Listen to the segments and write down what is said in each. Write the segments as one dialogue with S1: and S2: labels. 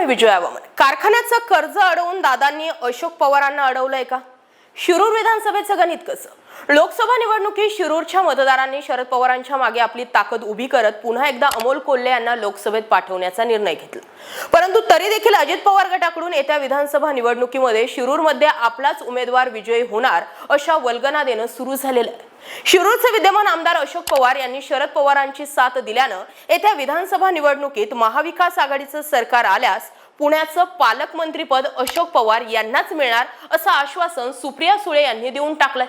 S1: मी विजया वामन कारखान्याचं कर्ज अडवून दादांनी अशोक पवारांना अडवलंय का? शिरूर विधानसभेचं गणित कसं? लोकसभा निवडणुकीत शिरूरच्या मतदारांनी शरद पवारांच्या मागे आपली ताकद उभी करत पुन्हा एकदा अमोल कोल्हे यांना लोकसभेत पाठवण्याचा निर्णय घेतला. परंतु तरी देखील अजित पवार गटाकडून येत्या विधानसभा निवडणुकीमध्ये शिरूरमध्ये आपलाच उमेदवार विजयी होणार अशा वल्गना देणं सुरू झालेलं आहे. शिरूरचे विद्यमान आमदार अशोक पवार यांनी शरद पवारांची साथ दिल्यानं येत्या विधानसभा निवडणुकीत महाविकास आघाडीचं सरकार आल्यास पुण्याचं पालकमंत्रीपद अशोक पवार यांनाच मिळणार असं आश्वासन सुप्रिया सुळे यांनी देऊन टाकलंय.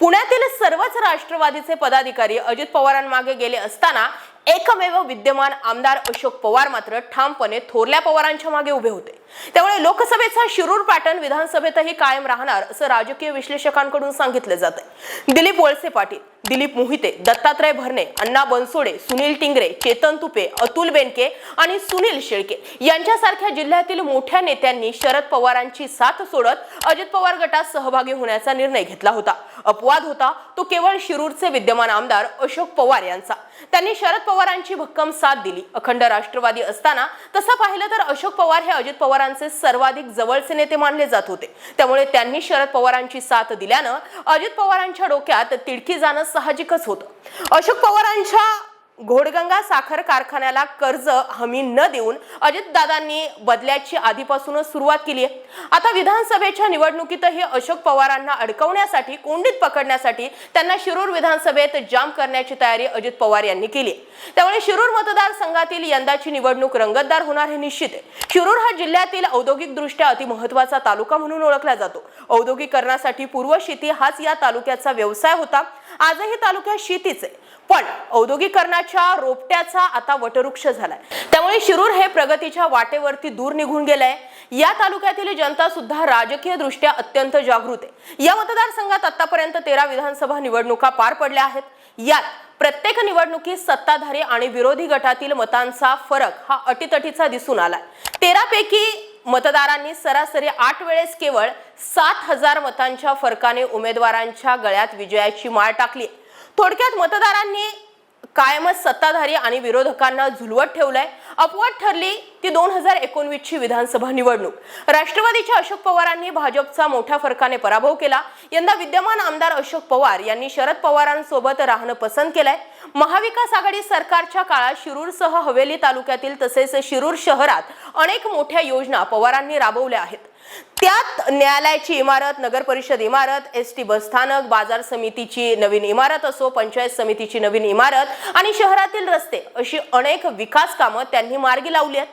S1: पुण्यातील सर्वच राष्ट्रवादीचे पदाधिकारी अजित पवारांमागे गेले असताना एकमेव विद्यमान आमदार अशोक पवार मात्र ठामपणे थोरल्या पवारांच्या मागे उभे होते. त्यामुळे लोकसभेचा शिरूर पॅटर्न विधानसभेतही कायम राहणार असं राजकीय विश्लेषकांकडून सांगितलं जात आहे दिलीप वळसे पाटील दिलीप मोहिते दत्तात्रय भरणे अण्णा बनसोडे सुनील टिंगरे चेतन तुपे अतुल बेनके आणि सुनील शेळके यांच्यासारख्या जिल्ह्यातील मोठ्या नेत्यांनी शरद पवारांची साथ सोडत अजित पवार गटात सहभागी होण्याचा निर्णय घेतला होता. अपवाद होता तो केवळ शिरूरचे विद्यमान आमदार अशोक पवार यांचा. त्यांनी शरद पवारांची भक्कम साथ दिली. अखंड राष्ट्रवादी असताना तसं पाहिलं तर अशोक पवार हे अजित पवारांचे सर्वाधिक जवळचे नेते मानले जात होते. त्यामुळे त्यांनी शरद पवारांची साथ दिल्यानं अजित पवारांच्या डोक्यात तिडकी जाणं साहजिकच होतं. अशोक पवारांच्या घोडगंगा साखर कारखान्याला कर्ज हमी न देऊन अजितदादांनी बदल्याची आधीपासूनच सुरुवात केली आहे. आता विधानसभेच्या निवडणुकीतही अशोक पवारांना अडकवण्यासाठी कोंडीत पकडण्यासाठी त्यांना शिरूर विधानसभेत जाम करण्याची तयारी अजित पवार यांनी केली त्यामुळे शिरूर मतदारसंघातील यंदाची निवडणूक रंगतदार होणार हे निश्चित आहे. शिरूर हा जिल्ह्यातील औद्योगिकदृष्ट्या अतिमहत्वाचा तालुका म्हणून ओळखला जातो. औद्योगिकरणासाठी पूर्व शेती हाच या तालुक्याचा व्यवसाय होता. आजही तालुक्यात शेतीच आहे. पण औद्योगिकरणाच्या रोपट्याचा आता वटवृक्ष झालाय. त्यामुळे शिरूर हे प्रगतीच्या वाटेवरती दूर निघून गेलंय. या तालुक्यातील जनता सुद्धा राजकीय दृष्ट्या अत्यंत जागृत आहे. या मतदारसंघात आतापर्यंत तेरा विधानसभा निवडणुका पार पडल्या आहेत. यात प्रत्येक निवडणुकीत सत्ताधारी आणि विरोधी गटातील मतांचा फरक हा अटीतटीचा दिसून आलाय. तेरा पैकी मतदारांनी सरासरी आठ वेळेस केवळ सात हजार मतांच्या फरकाने उमेदवारांच्या गळ्यात विजयाची माळ टाकली. थोडक्यात मतदारांनी कायमच सत्ताधारी आणि विरोधकांना झुलवत ठेवलंय. अपवाद ठरली ती दोन हजार एकोणवीस ची विधानसभा निवडणूक. राष्ट्रवादीच्या अशोक पवारांनी भाजपचा मोठ्या फरकाने पराभव केला. यंदा विद्यमान आमदार अशोक पवार यांनी शरद पवारांसोबत राहणं पसंत केलंय. महाविकास आघाडी सरकारच्या काळात शिरूरसह हवेली तालुक्यातील तसेच शिरूर शहरात अनेक मोठ्या योजना पवारांनी राबवल्या आहेत. त्यात न्यायालयाची इमारत नगर परिषद इमारत एस टी बसस्थानक बाजार समितीची नवीन इमारत असो पंचायत समितीची नवीन इमारत आणि शहरातील रस्ते अशी अनेक विकास कामं त्यांनी मार्गी लावली आहेत.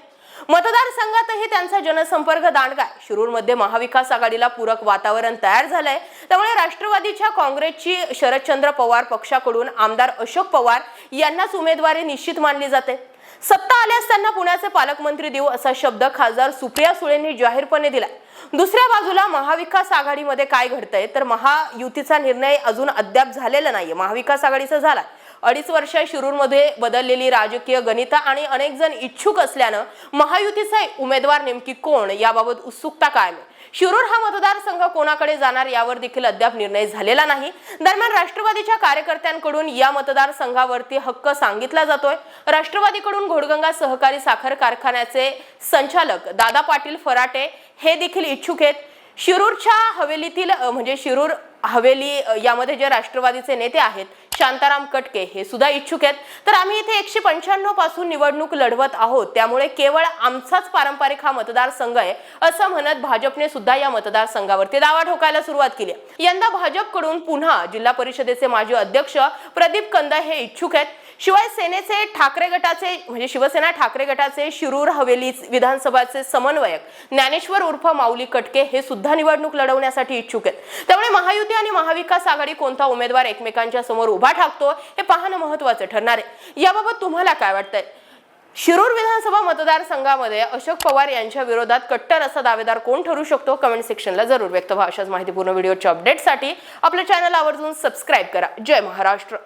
S1: मतदारसंघातही त्यांचा जनसंपर्क दांडगा शिरूरमध्ये महाविकास आघाडीला पूरक वातावरण तयार झालंय. त्यामुळे राष्ट्रवादीच्या काँग्रेसची शरदचंद्र पवार पक्षाकडून आमदार अशोक पवार यांनाच उमेदवारी निश्चित मानली जाते. सत्ता आल्यास त्यांना पुण्याचे पालकमंत्री देऊ असा शब्द खासदार सुप्रिया सुळेंनी जाहीरपणे दिला दुसऱ्या बाजूला महाविकास आघाडीमध्ये काय घडतंय? तर महायुतीचा निर्णय अजून अद्याप झालेला नाहीये. महाविकास आघाडीचा झाला अडीच वर्ष शिरूरमध्ये बदललेली राजकीय गणिता आणि अनेक जण इच्छुक असल्यानं महायुतीचा उमेदवार नेमकी कोण याबाबत उत्सुकता कायम आहे. शिरूर हा मतदारसंघ कोणाकडे जाणार यावर देखील अद्याप निर्णय झालेला नाही. दरम्यान राष्ट्रवादीच्या कार्यकर्त्यांकडून या मतदारसंघावरती हक्क सांगितला जातोय. राष्ट्रवादीकडून घोडगंगा सहकारी साखर कारखान्याचे संचालक दादा पाटील फराटे हे देखील इच्छुक आहेत. शिरूरच्या हवेलीतील म्हणजे शिरूर हवेली यामध्ये जे राष्ट्रवादीचे नेते आहेत शांताराम कटके हे सुद्धा इच्छुक आहेत तर आम्ही इथे एकशे पंच्याण्णवपासून निवडणूक लढवत आहोत त्यामुळे केवळ आमचाच पारंपरिक हा मतदारसंघ आहे असं म्हणत भाजपने सुद्धा या मतदारसंघावरती दावा ठोकायला सुरुवात केली आहे. यंदा भाजपकडून पुन्हा जिल्हा परिषदेचे माजी अध्यक्ष प्रदीप कंद हे इच्छुक आहेत. शिवाय सेनेचे ठाकरे गटाचे म्हणजे शिवसेना ठाकरे गटाचे शिरूर हवेली विधानसभाचे समन्वयक ज्ञानेश्वर उर्फ माऊली कटके हे सुद्धा निवडणूक लढवण्यासाठी इच्छुक आहेत. त्यामुळे महायुती आणि महाविकास आघाडी कोणता उमेदवार एकमेकांच्या समोर उभा टाकतो हे पाहणं महत्वाचं ठरणार आहे. याबाबत तुम्हाला काय वाटतंय? शिरूर विधानसभा मतदारसंघामध्ये अशोक पवार यांच्या विरोधात कट्टर असा दावेदार कोण ठरू शकतो? कमेंट सेक्शनला जरूर व्यक्त व्हा. अशाच माहितीपूर्ण व्हिडिओच्या अपडेटसाठी आपल्या चॅनल आवर्जून सबस्क्राईब करा. जय महाराष्ट्र.